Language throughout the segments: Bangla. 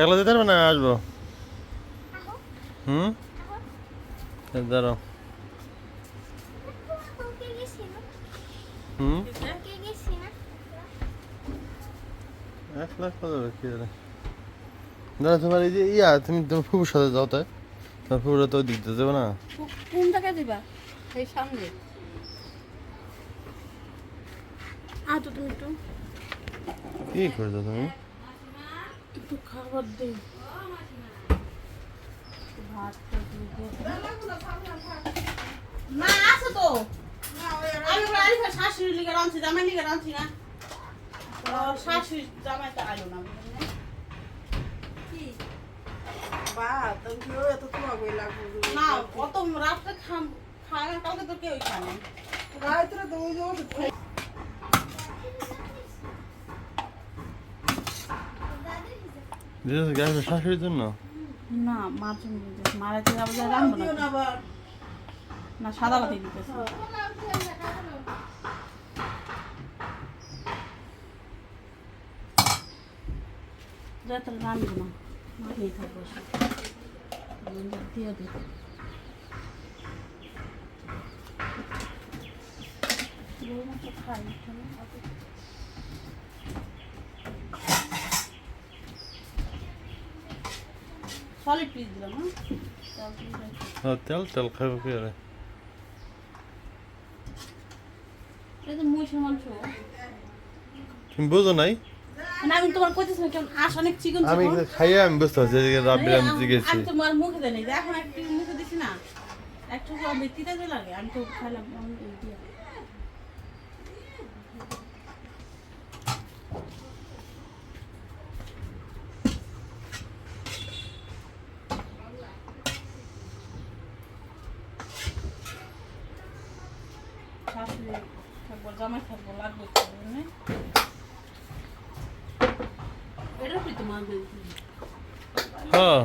একলা যেতে পারবে না? আসব। হুম? দাঁড়াও। হুম? এক লাখ কত কি জানে। দাদা তোমার এই যে ইয়া তুমি তোমার ফুপুর সাথে যাও তাই তোমার ফুপুরা তো দিক দিয়ে যাবে না। কোন জায়গায় দিবা? এই সামনে। আ তো তুমি একটু। কি করছ তুমি? একটু খাবার দে। ভাতটা না আছে তো। আমি ওরা শাশুড়ি লিগে রাঁধছি জামাই লিগে রাঁধছি না। তো শাশুড়ি জামাই তো আইলো না না? অত রাত্রে খাম খায় না কালকে তো কেউই খায় না। দিয়েছ গ্যাস শাশুড়ির জন্য? না, মার জন্য দিতেছি। মারা রাখব না, সাদা ভাতি দিতেছি। না খাই সলিড পিস দিলাম হ্যাঁ? হ্যাঁ, তেল তেল খাব কি আরে? এটা মহিষের মাংস। তুমি বুঝো নাই? মানে আমি তোমার কইতেছি না কেমন আশ অনেক চিকন আমি বুঝতে পারছি যে রাব্বি আমি জিগেছি। আমি তোমার মুখে এখন একটু মুখে দিছি না। একটু যে লাগে আমি তো খাইলাম আমি এই দিয়া। শাশুড়ি থাকব জামাই থাকব লাগবে তো, বুঝলে? এটা কি তোমার হ্যাঁ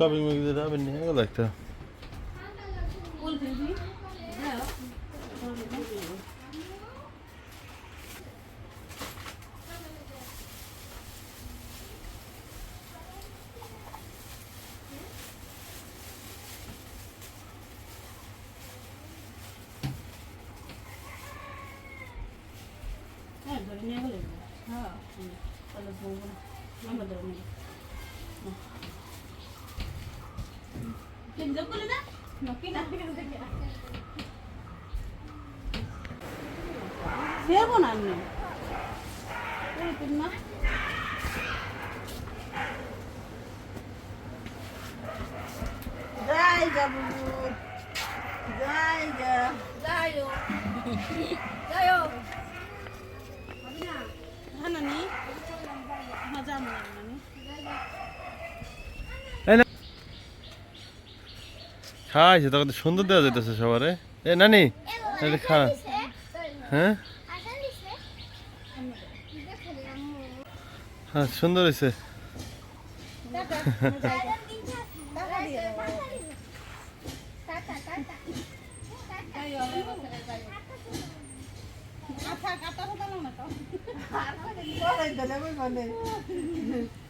শপিং মল দিয়ে যাবেন নিয়ে গেল একটা ফুল দিবি হ্যাঁ হ্যাঁ ধরে নিয়ে গেলে হ্যাঁ হুম, তাহলে বলব ফেরবো না আমি না যাই যাব যাই যা যাইও যাইও হ্যাঁ নানি হ্যাঁ যাব না নানি খাইছে তখন তো সুন্দর দেওয়া যেতেছে সবারে। এ নানি খা। হ্যাঁ? হ্যাঁ সুন্দর হয়েছে আচ্ছা কাটা কথা না তো?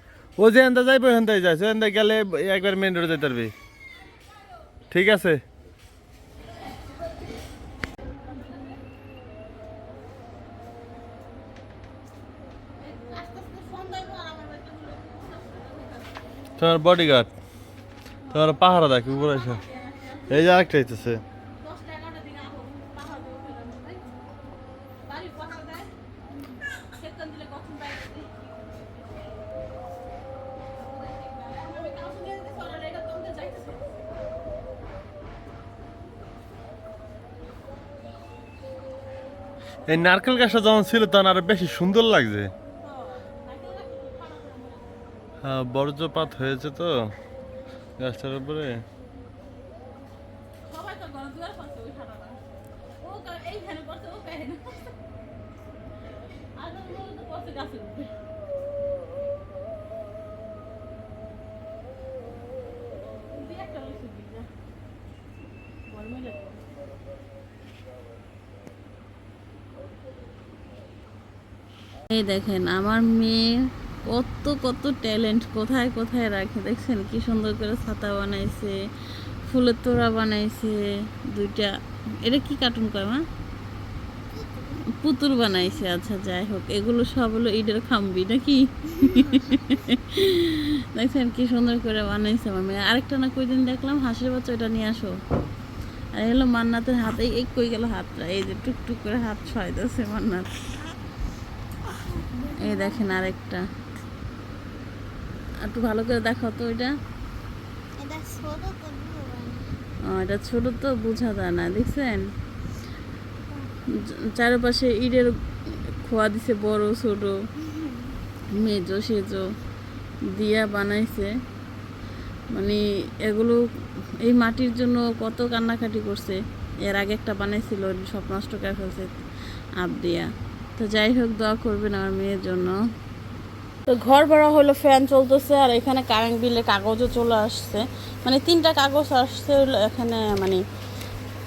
ও যেখান থেকে যাইবে থেকে যাইছ ওইখান গেলে একবার মেন রোডে যেতে পারবি। ঠিক আছে? তোমার বডিগার্ড তোমার পাহারা দেখি উপরে এই যে আরেকটা হইতেছে এই নারকেল গাছটা যখন ছিল তখন আরও বেশি সুন্দর লাগছে। হ্যাঁ বর্জ্যপাত হয়েছে তো গাছটার উপরে। সবাই তো ওই ও ও এই দেখেন, আমার মেয়ে কত কত ট্যালেন্ট, কোথায় কোথায় রাখে। দেখছেন কি সুন্দর করে ছাতা বানাইছে, ফুলের তোড়া বানাইছে, দুইটা, এটা কি কার্টুন কয় মা? পুতুল বানাইছে আচ্ছা যাই হোক, এগুলো সব হলো ইটের খাম্বি, নাকি? দেখছেন কি সুন্দর করে বানাইছে আমার মেয়ে। আরেকটা না কই দিন দেখলাম, হাঁসের বাচ্চা ওটা নিয়ে আসো। আর এই হলো মান্নাতের হাতে, এই কই গেল হাতটা? এই যে টুকটুক করে হাত ছয়তেছে মান্নাত। এই দেখেন আরেকটা। একটু ভালো করে দেখাও তো ওইটা এটা ছোট তো ও, এটা ছোট তো বোঝা যায় না দেখছেন? চারপাশে ইটের খোয়া দিছে বড় ছোট। মেজো সেজো দিয়া বানাইছে। মানে এগুলো এই মাটির জন্য কত কান্নাকাটি করছে। এর আগে একটা বানাইছিল সব নষ্ট করে ফেলছে আপ দিয়া। তো যাই হোক, দোয়া করবেন আমার মেয়ের জন্য। তো ঘর ভাড়া হলো, ফ্যান চলতেছে, আর এখানে কারেন্ট বিলের কাগজও চলে আসছে। মানে তিনটা কাগজ আসছে এখানে মানে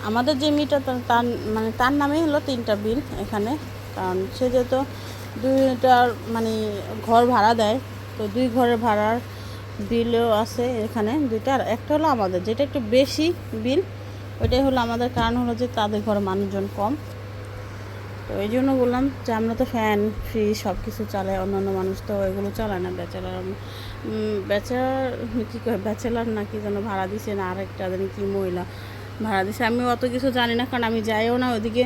আমাদের যে তার- তার মানে তার নামেই হলো তিনটা বিল এখানে। কারণ সে যেহেতু দুইটার মানে ঘর ভাড়া দেয়, তো দুই ঘরের ভাড়ার বিলও আছে এখানে দুইটা। আর একটা হলো আমাদের, যেটা একটু বেশি বিল ওইটাই হলো আমাদের। কারণ হলো যে তাদের ঘরে মানুষজন কম। তো এই জন্য বললাম যে আমরা তো ফ্যান ফ্রিজ সব কিছু চালাই, অন্যান্য মানুষ তো এগুলো চালায় না। ব্যাচেলার ব্যাচেলার কী কয় ব্যাচেলার না কি যেন ভাড়া দিছে না আরেকটা যেন কি মহিলা ভাড়া দিছে। আমি অত কিছু জানি না, কারণ আমি যাইও না ওইদিকে।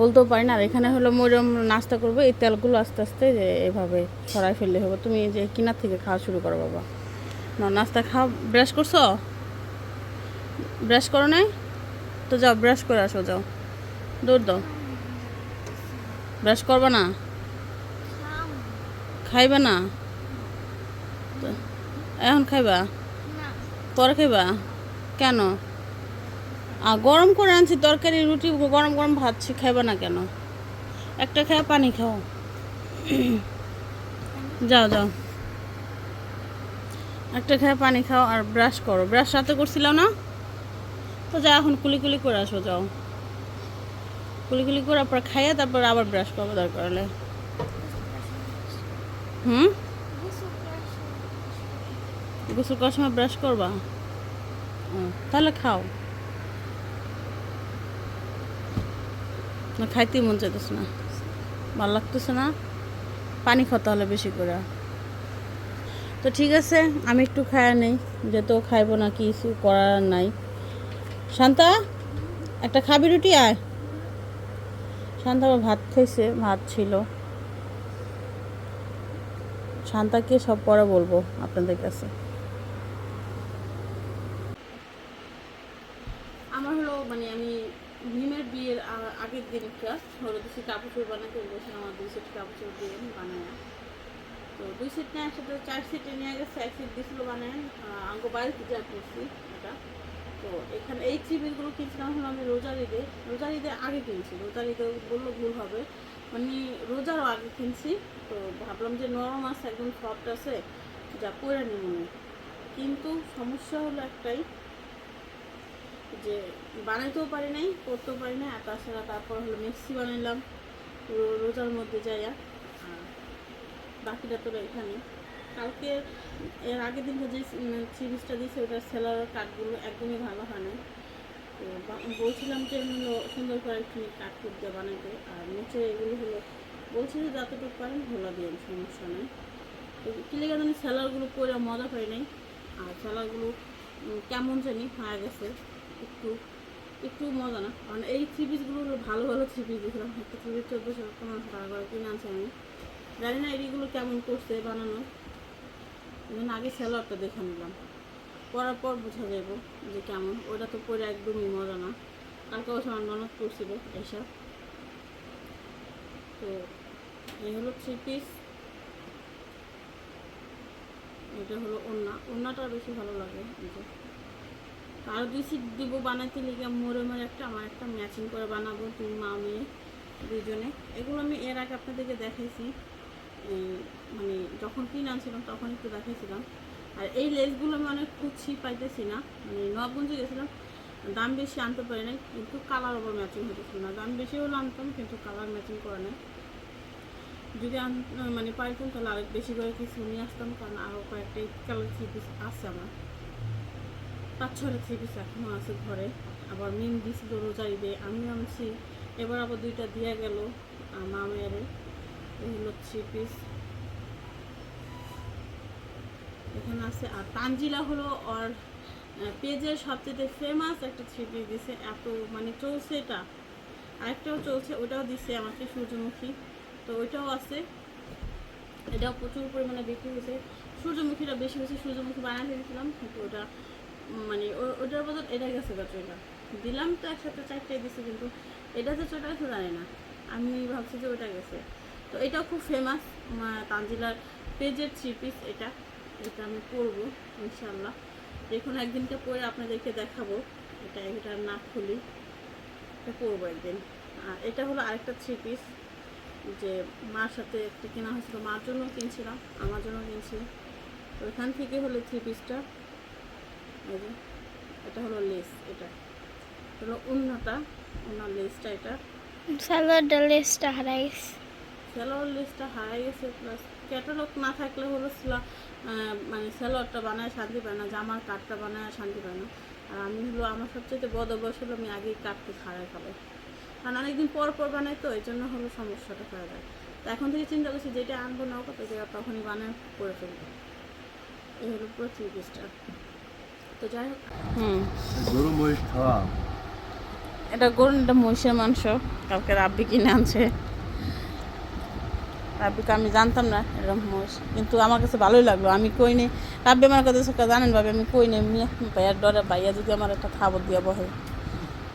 বলতেও পারি না। আর এখানে হলো মরম নাস্তা করব, এই তেলগুলো আস্তে আস্তে যে এভাবে সরাই ফেললে হবে। তুমি যে কিনার থেকে খাওয়া শুরু করো বাবা। না, নাস্তা খাও। ব্রাশ করছ? ব্রাশ করো নাই? তো যাও, ব্রাশ করে আসো, যাও। দৌড় দাও। ব্রাশ করবা না? খাইবা না? এখন খাইবা? পরে খাইবা? কেন? আ, গরম করে আনছি, তরকারি, রুটি, গরম গরম ভাতছি খাইবা না কেন? একটা খায় পানি খাও। যাও যাও। একটা খায় পানি খাও আর ব্রাশ করো। ব্রাশ সাথে করছিল না? তো যা এখন কুলি কুলি করে আসো, যাও। কুলি করে তারপর খাইয়ে তারপর আবার ব্রাশ করব দরকার হলে। হুম? গোসল করার সময় ব্রাশ করবা? তাহলে খাও। না, খাইতেই মন চাইতেছে না। ভালো লাগতেছে না। পানি খাওয়া হলে বেশি করে। তো ঠিক আছে, আমি একটু খায়া নেই। যেহেতু খাইবো না, কিছু করার নাই। শান্তা, একটা খাবি রুটি আয়। শান্তা আবার ভাত খাইছে, ভাত ছিল। শান্তাকে সব পরে বলব আপনাদের কাছে। আমার হলো মানে আমি ভীমের বিয়ের আগের দিনটা হলো দুই সেট কাপড় চোপড় বানাতে বলছিলাম আমার দুই সেট কাপড় দিয়ে বানায় তো দুই সেট নিয়ে একসাথে চার সেটে নিয়ে গেছে, এক সেট দিয়েছিল বানায়। আঙ্গ বাড়িতে যা করছি এটা তো এখানে এই চিবিগুলো কিনছিলাম হলো আমি রোজার ঈদে, রোজার ঈদের আগে কিনছি। রোজার ঈদে বলল ভুল হবে। মানে রোজারও আগে কিনছি, তো ভাবলাম যে নরম আছে, একদম সফট আছে, যা নিব না কিন্তু সমস্যা হলো একটাই, যে বানাইতেও পারি নাই, করতেও পারি না আর তাছাড়া তারপর হলো মিক্সি বানাইলাম রোজার মধ্যে যাইয়া। আর বাকিটা তো এখানে। কালকে, এর আগের দিনকে যে সিরিজটা দিয়েছে, ওটার সেলার কাঠগুলো একদমই ভালো হয় না তো বলছিলাম যে হলো সুন্দর করে একটু কাঠ করতে বানাইতে। আর নিচে এগুলো হলো, বলছি যে যতটুকু পারেন ভোলা দিয়ে, সমস্যা নেই। তো কিলেগা জানি স্যালারগুলো করে মজা পাই নাই। আর স্যালারগুলো কেমন জানি হয়ে গেছে। একটু একটু মজা না। কারণ এই থ্রি পিসগুলো ভালো ভালো থ্রি পিস দিয়েছিলাম একটা থ্রি পিস চোদ্দোশো, পনেরোশো টাকা করে কিনে আনছি আমি। জানি না এইগুলো কেমন করছে বানানো জন্য আগে স্যালাডটা দেখে নিলাম। পরার পর বোঝা যাব যে কেমন। ওটা তো পরে একদমই মজা না। কালকে বছর আমার ননদ করছিল এইসব তো এই হলো থ্রি পিস এটা হলো ওন্না ওন্নাটা বেশি ভালো লাগে যে। দুই সিট দিব বানাতে লিগে মোড়ে মোড়ে একটা, আমার একটা ম্যাচিং করে বানাবো তিন মা মেয়ে দুজনে এগুলো আমি এর আগে আপনাদেরকে দেখাইছি। মানে যখন কিনে আনছিলাম তখন একটু দেখাইছিলাম। আর এই লেসগুলো আমি অনেক খুঁজছি, পাইতেছি না। মানে নবগঞ্জে গেছিলাম, দাম বেশি আনতে পারি নাই, কিন্তু কালার ওপর ম্যাচিং হতেছিল না। দাম বেশি হলে আনতাম, কিন্তু কালার ম্যাচিং করে নাই। যদি মানে পাইতাম তাহলে আরেক বেশি করে কিছু নিয়ে আসতাম, কারণ আরও কয়েকটা কালার থ্রি পিস আছে আমার। পাঁচ ছটা থ্রি পিস এখনও আছে ঘরে। আবার মিন দিছিল রোজারি দিয়ে আমি আনছি। এবার আবার দুইটা দিয়ে গেল মা হলো থ্রি পিস এখানে আছে, আর তানজিলা হলো ওর পেজের সবচেয়ে ফেমাস একটা থ্রি পিস দিছে। এত মানে চলছে এটা। আরেকটাও চলছে, ওটাও দিছে আমাকে সূর্যমুখী। তো ওইটাও আছে। এটাও প্রচুর পরিমাণে বিক্রি হয়েছে। সূর্যমুখীটা বেশি হয়েছে, সূর্যমুখী বানাতে দিয়েছিলাম, কিন্তু ওটা মানে ওটার বদল এটা গেছে গা দিলাম তো একসাথে চারটে দিছি, কিন্তু এটা যে চোটা গেছে জানি না। আমি ভাবছি যে ওটা গেছে। তো এটাও খুব ফেমাস তানজিলার পেজের থ্রি পিস এটা। এটা আমি পরবো ইনশাল্লাহ দেখুন, একদিনকে পরে আপনাদেরকে দেখাবো। এটা এটা না খুলি, এটা পরবো একদিন। আর এটা হলো আরেকটা থ্রি পিস যে মার সাথে একটা কেনা হয়েছিল, মার জন্য কিনছিলাম, আমার জন্য কিনছি তো এখান থেকে হলো থ্রি পিসটা এটা হলো লেস এটা। এটা হলো উন্নটা উন্নার লেসটা এটা। স্যালাডটা লেসটা হারাইস স্যালোয়ার লিস্টটা হারাই গেছে প্লাস ক্যাটালগ না থাকলে হলো সিলা মানে স্যালোয়ারটা বানায় শান্তি পায় না জামার কাঠটা বানায় শান্তি পায় না। আর আমি হলো আমার সবচেয়ে বদ অভ্যাস হলো আমি আগেই কাঠকে হারাই ফেলাই। কারণ অনেকদিন পর পর বানাই তো এই জন্য হলো সমস্যাটা হয়ে যায়। তো এখন থেকে চিন্তা করছি যেটা আনব নাও কত যে তখনই বানায় করে ফেলব। এই হলো পুরো থ্রি পিসটা তো যাই হোক। হুম। গরু এটা গরুন এটা মহিষের মাংস কালকে রাব্বি কিনে আনছে। রাব্বিকে আমি জানতাম না, এরকম মহিষ কিন্তু আমার কাছে ভালোই লাগল। আমি কই নেই রাব্বি আমার কথা সকাল জানেন ভাবে, আমি কই নেই ভাইয়ার ডরে ভাইয়া যদি আমার একটা খাবার দিয়া বহে।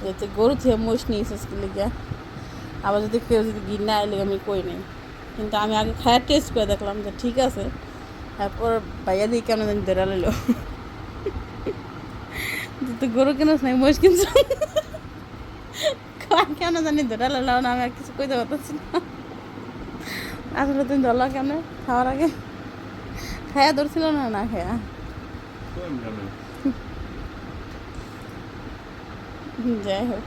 এতে গরু থেকে মহিষ নিয়ে এসেছি লিগিয়া আবার যদি কেউ যদি গিন্না আইলে আমি কই নেই কিন্তু আমি আগে খায়ার টেস্ট করে দেখলাম যে ঠিক আছে। তারপর ভাইয়া দিয়ে কেন জানি দেড়া লইল। তুই গরু কিনস নাই মহিষ কিনছ কেন জানি ধরা লাও না আমি আর কিছু কইতে পারতেছি না। আসলে তুমি ধরলা কেন খাওয়ার আগে? খায়া ধরছিল না না খায়া? যাই হোক।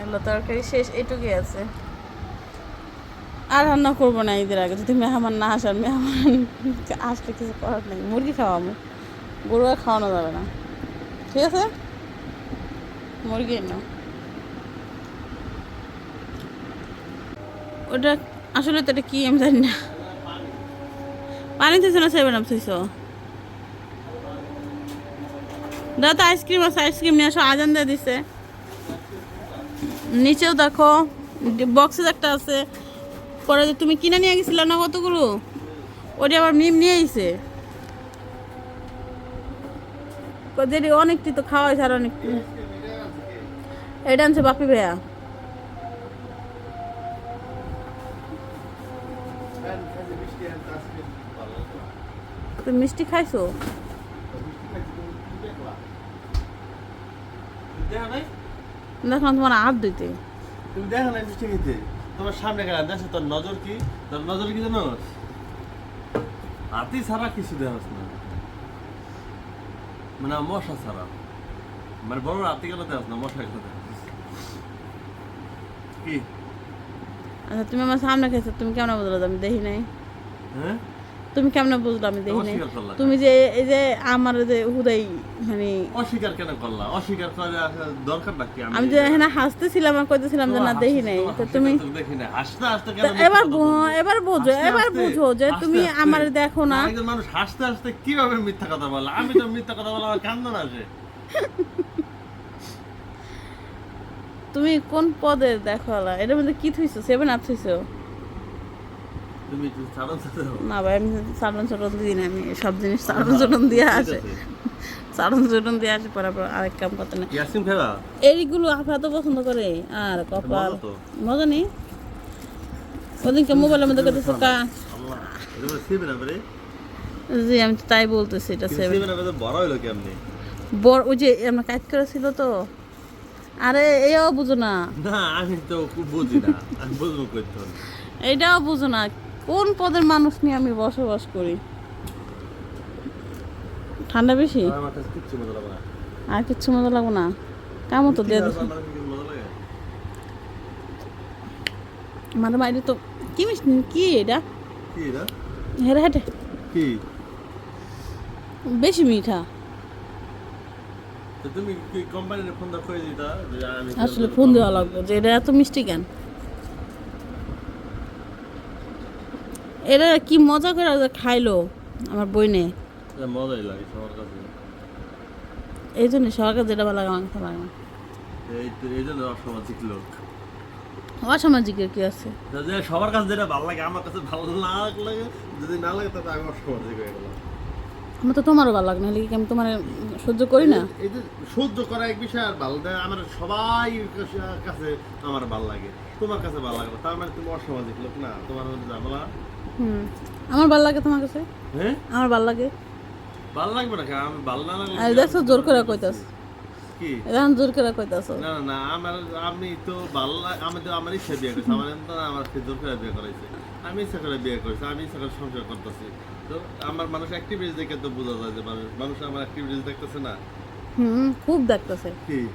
এগুলো তরকারি শেষ এইটুকুই আছে। আর রান্না করব না ঈদের আগে, যদি মেহমান না আসার মেহমান আসলে কিছু করার নেই। মুরগি খাওয়াবো। গরু আর খাওয়ানো যাবে না। ঠিক আছে? মুরগি নাও। ওটা আসলে তো এটা কি, আমি জানি না। পানি থইছো না সেভেন আপ থইছো দাদা, তো আইসক্রিম আছে, আইসক্রিম নিয়ে আসো, আজান দিয়ে দিছে। নিচেও দেখো, বক্সে একটা আছে। পরে তুমি কিনে নিয়ে গেছিলে না কতগুলো? ওটি আবার মিম নিয়ে আইছে। অনেকটি তো খাওয়া হয়েছে আর অনেকটি। এটা আনছে বাপি ভাইয়া। তুমি মিষ্টি খাইছো? দেখা দেখলাম তোমার হাত দিতে তুমি দেখা নাই মিষ্টি খেতে তোমার সামনে গেলাম দেখছ তোর নজর কি? তোর নজর কি জানো? হাতি ছাড়া কিছু দেখাস না। মানে মশা ছাড়া। মানে বড় হাতি গেলে দেখাস না মশা গেলে কি? আচ্ছা তুমি আমার সামনে খাইছো তুমি কেমন বুঝলো আমি দেখি নাই। হ্যাঁ? তুমি কেমন বুঝলো আমি দেখি নাই? অস্বীকার করলা তুমি যে এই যে আমার যে হুদাই মানে অস্বীকার কেন করলা? অস্বীকার করে দরকার নাকি? আমি যে এখানে হাসতেছিলাম আর কইতেছিলাম যে না দেখি নাই। তো তুমি দেখি না হাসতে হাসতে কেন এবার? এবার বুঝো এবার বুঝো যে তুমি আমার দেখো না। একজন মানুষ হাসতে হাসতে কীভাবে মিথ্যা কথা বলে? আমি তো মিথ্যা কথা বলে আমার কান্দন আসে তুমি কোন পদের দেখো এটার মধ্যে কি থুইছো? সেভেন আপ থইছো তুমি একটু চালন চালাও। না ভাই আমি সালন চটন দিই না আমি সব জিনিস সালন চটন দিয়ে আসে। চুরন দিয়ে আসি পরে আবার আরেক কাম করতে না। এইগুলো তো পছন্দ করে। আর কপাল। মজা নেই? ওদিনকে মোবাইলের মধ্যে করতেছে কা? আল্লাহ এটা বলে সিবে না রে। জি আমি তো তাই বলতেছি এটা সেভেন বড় হইল কেমনি? বড় ওই যে আমরা কাজ করেছিল তো। আরে এও বুঝো না। না আমি তো খুব বুঝি না। আমি বুঝব করতে হবে এইটাও বুঝো না। কোন পদের মানুষ নিয়ে আমি বসবাস করি? ঠান্ডা বেশি? আর কিচ্ছু মজা লাগবো না? কামও তো দিয়ে মানে মাইরে তো কি মিষ্টি কি এটা? হেরে হেঁটে কি? বেশি মিঠা। আসলে ফোন দেওয়া লাগবে। যে এটা এত মিষ্টি কেন? এরা কি মজা করে খাইলো আমার বইনে। মজাই লাগে সবার কাছে। এই জন্য সরকার যেটা ভালো লাগে আমার লাগে না। এই জন্য অসামাজিক লোক। অসামাজিকের কি আছে? সবার কাছে যেটা ভালো লাগে আমার কাছে ভালো না লাগে যদি না লাগে তবে আমি অসামাজিক হয়ে গেলাম। আমার তো তোমারও ভালো লাগে না কি আমি তোমার সহ্য করি না? এই যে সহ্য করা এক বিষয় আর ভালো আমার সবাই কাছে আমার ভালো লাগে তোমার কাছে ভালো লাগে তার মানে তুমি অসামাজিক লোক না তোমার ঝামেলা? হুম। আমার ভালো লাগে তোমার কাছে? হ্যাঁ আমার ভালো লাগে। ভালো লাগবে না আমি ভালো না আর দেখছ জোর করে কইতাছ। কি? এখন জোর করে কইতাছ। না না আমার আমি তো ভালো লাগ- আমি তো আমার ইচ্ছা বিয়ে করছি। আমার তো আমার জোর করে বিয়ে করাইছে। আমি ইচ্ছা করে বিয়ে করেছি আমি ইচ্ছা করে সংসার করতেছি। তো আমার মানুষ অ্যাক্টিভিটিস দেখে তো বোঝা যায় যে মানুষ মানুষ আমার অ্যাক্টিভিটিস দেখতেছে না। হুম খুব দেখতেছে। কি?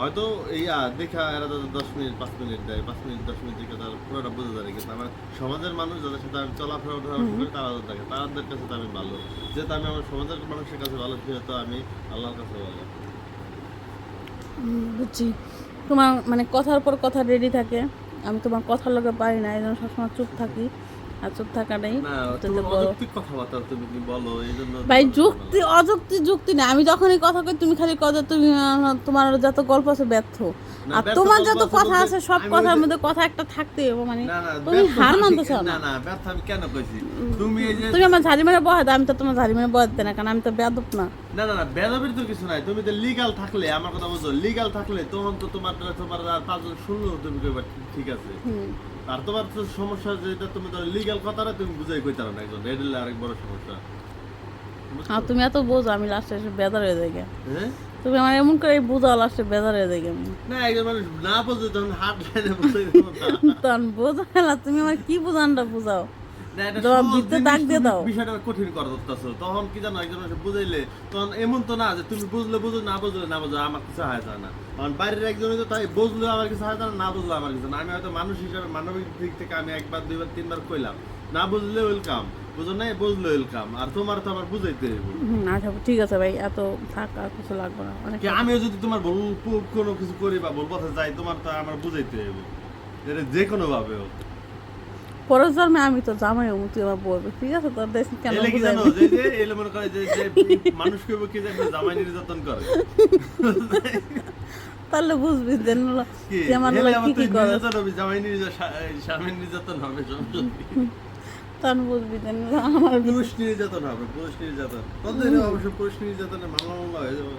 হয়তো এই দেখা এরা তাদের দশ মিনিট পাঁচ মিনিট দেয় পাঁচ মিনিট দশ মিনিট দেখে তারা পুরোটা বোঝা যায় কিন্তু আমার সমাজের মানুষ যাদের সাথে আমি চলাফেরা উঠা করি তারা দেখে তাদের কাছে তো আমি ভালো। যেহেতু আমি আমার সমাজের মানুষের কাছে ভালো সেহেতু আমি আল্লাহর কাছে ভালো। বুঝছি। তোমার মানে কথার পর কথা রেডি থাকে। আমি তোমার কথার লগে পারি না এই জন্য সবসময় চুপ থাকি। আর চুপ থাকাটাই ভাই যুক্তি অযুক্তি যুক্তি না আমি যখনই কথা কই তুমি খালি কথা তুমি তোমার যত গল্প আছে ব্যর্থ। আর তোমার যত কথা আছে সব কথার মধ্যে কথা একটা থাকতে হবে মানে তুমি হার মানতেছ না না। না ব্যর্থ আমি কেন কইছি? তুমি এই যে তুমি আমার ঝাড়ি মেরে বহাদ আমি তো তোমার ঝাড়ি মেরে বহাদ না কারণ আমি তো বেদব না। না না না তো কিছু নাই। তুমি তো লিগাল থাকলে আমার কথা বলছো লিগাল থাকলে তখন তো তোমার তোমার পাঁচজন শুনলো তুমি কইবা ঠিক আছে। আর তোমার তো সমস্যা যেটা তুমি তো লিগ্যাল কথাটা তুমি বুঝাই কইতে পারো না একজন। এটা আরেক বড় সমস্যা। আর তুমি এত বোঝো আমি লাস্টে এসে বেদার হয়ে যাই হ্যাঁ? তুমি আমার এমন করে বোঝাও লাস্টে বেদার হয়ে যাই আমি। না একজন মানুষ না বোঝো তখন হাত লাইনে বোঝাই তখন বোঝা তুমি আমার কি বোঝানটা বোঝাও? জবাব দিতে জিনিস দিয়ে দাও। বিষয়টা কঠিন করে ধরতেছো তখন কি জানো একজন বুঝাইলে তখন এমন তো না যে তুমি বুঝলে বুঝো না বুঝলে না বুঝো আমার কিছু হয় যায় না। কারণ বাইরের একজন তো তাই বুঝলে আমার কিছু হয় যায় না না বুঝলে আমার কিছু না। আমি হয়তো মানুষ হিসাবে মানবিক দিক থেকে আমি একবার দুইবার তিনবার কইলাম। না বুঝলে ওয়েলকাম বুঝো নাই বুঝলে ওয়েলকাম আর তোমার তো আমার বুঝাইতে আচ্ছা ঠিক আছে ভাই এত থাক আর কিছু লাগবে না। অনেক আমিও যদি তোমার ভুল ভুল কোনো কিছু করি বা ভুল পথে যাই তোমার তো আমার বুঝাইতে হবে এটা যে কোনো ভাবে হোক। পরের জন্মে আমি তো জামাই হব তুই আমার বলবে ঠিক আছে? তোর দেশ কেন এলে কি জানো? যে যে এলে মনে করে যে যে মানুষ কইব কি যে জামাই নির্যাতন করে। তাহলে বুঝবি যে আমার কি কি হবি জামাই নির্যাতন নির্যাতন হবে সমস্যা তখন বুঝবি যে আমার পুরুষ নির্যাতন হবে পুরুষ নির্যাতন। তোদের অবশ্য পুরুষ নির্যাতনে মামলা মামলা হয়ে যাবে?